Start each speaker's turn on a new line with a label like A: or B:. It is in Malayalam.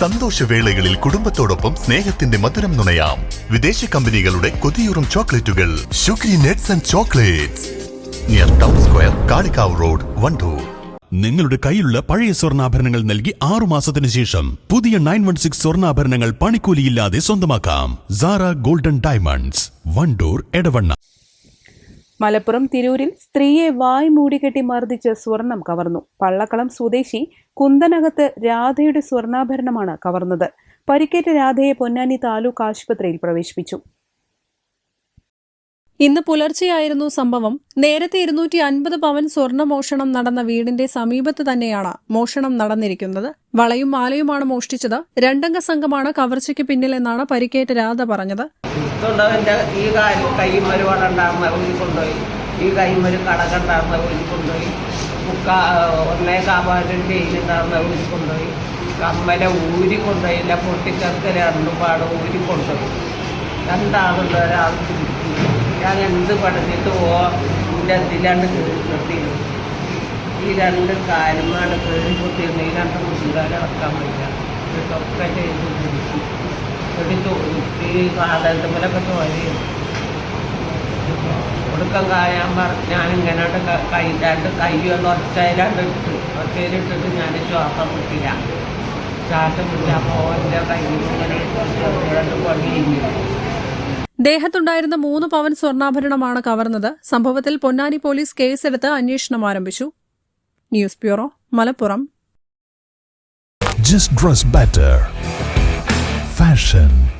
A: സന്തോഷവേളകളിൽ കുടുംബത്തോടൊപ്പം സ്നേഹത്തിന്റെ മധുരം നുണയാം. വിദേശ കമ്പനികളുടെ കൊതിയൂറും ചോക്ലേറ്റുകൾ. Shukri nuts and chocolates near town square Kalikavu road Wandoor.
B: നിങ്ങളുടെ കയ്യിലുള്ള പഴയ സ്വർണാഭരണങ്ങൾ നൽകി ആറു മാസത്തിന് ശേഷം പുതിയ നയൻ വൺ സിക്സ് സ്വർണാഭരണങ്ങൾ പണിക്കൂലിയില്ലാതെ സ്വന്തമാക്കാം. Sara golden diamonds Wandoor Edavanna.
C: Malappuram തിരൂരിൽ സ്ത്രീയെ വായ് മൂടിക്കെട്ടി മർദ്ദിച്ച് സ്വർണം കവർന്നു. പള്ളക്കളം സ്വദേശി കുന്തനകത്ത് രാധയുടെ സ്വർണാഭരണമാണ് കവർന്നത്. പരിക്കേറ്റ രാധയെ പൊന്നാനി താലൂക്ക് ആശുപത്രിയിൽ പ്രവേശിപ്പിച്ചു.
D: ഇന്ന് പുലർച്ചെയായിരുന്നു സംഭവം. നേരത്തെ ഇരുന്നൂറ്റി അൻപത് പവൻ സ്വർണ മോഷണം നടന്ന വീടിന്റെ സമീപത്ത് തന്നെയാണ് മോഷണം നടന്നിരിക്കുന്നത്. വളയും മാലയുമാണ് മോഷ്ടിച്ചത്. രണ്ടംഗ സംഘമാണ് കവർച്ചയ്ക്ക് പിന്നിലെന്നാണ് പരിക്കേറ്റ രാധ പറഞ്ഞത്.
E: ഈ കാര്യം കൈമൊരു കൊണ്ടുപോയി. ഈ കൈമൊരു കടക ഉണ്ടാകുന്ന കൊണ്ടുപോയി. മുക്കാ ഒന്നേ കാപാലും ചെയിൻ ഉണ്ടാകുന്ന ഊരി കൊണ്ടുപോയി. കമ്മല ഊരി കൊണ്ടുപോയില്ല പൊട്ടിച്ചർക്ക് രണ്ടും പാട് ഊരി കൊണ്ടുപോയി. രണ്ടാളുണ്ട് ഒരാൾ ഞാൻ എന്ത് പഠിച്ചിട്ട് പോ എന്റെ ഇതിലാണ്ട് നിർത്തി ഈ രണ്ട് കാലുമാണ് കയറി പൊട്ടിയിരുന്നു ഈ രണ്ട് മുട്ടുകാരെ ഇറക്കാൻ പറ്റില്ല. ഇതൊക്കെ ചെയ്ത് പിടിച്ചു ഈ സാധനത്തിലൊക്കെ ചോരയും ഒടുക്കം കായാൻ ഞാൻ ഇങ്ങനെ കൈ രണ്ട് കൈ ഒന്ന് ഒച്ചയിലാണ്ട് ഇട്ട് ഒച്ചയിലിട്ടിട്ട് ഞാൻ ശ്വാസം മുട്ടില്ല. ശ്വാസം മുട്ടിയപ്പോൾ എന്റെ കയ്യിൽ ഇങ്ങനെ രണ്ട് കഴിഞ്ഞു
D: ദേഹത്തുണ്ടായിരുന്ന മൂന്ന് പവൻ സ്വർണാഭരണമാണ് കവർന്നത്. സംഭവത്തിൽ പൊന്നാനി പോലീസ് കേസെടുത്ത് അന്വേഷണം ആരംഭിച്ചു. News bureau Malappuram.
F: Just dress better Fashion.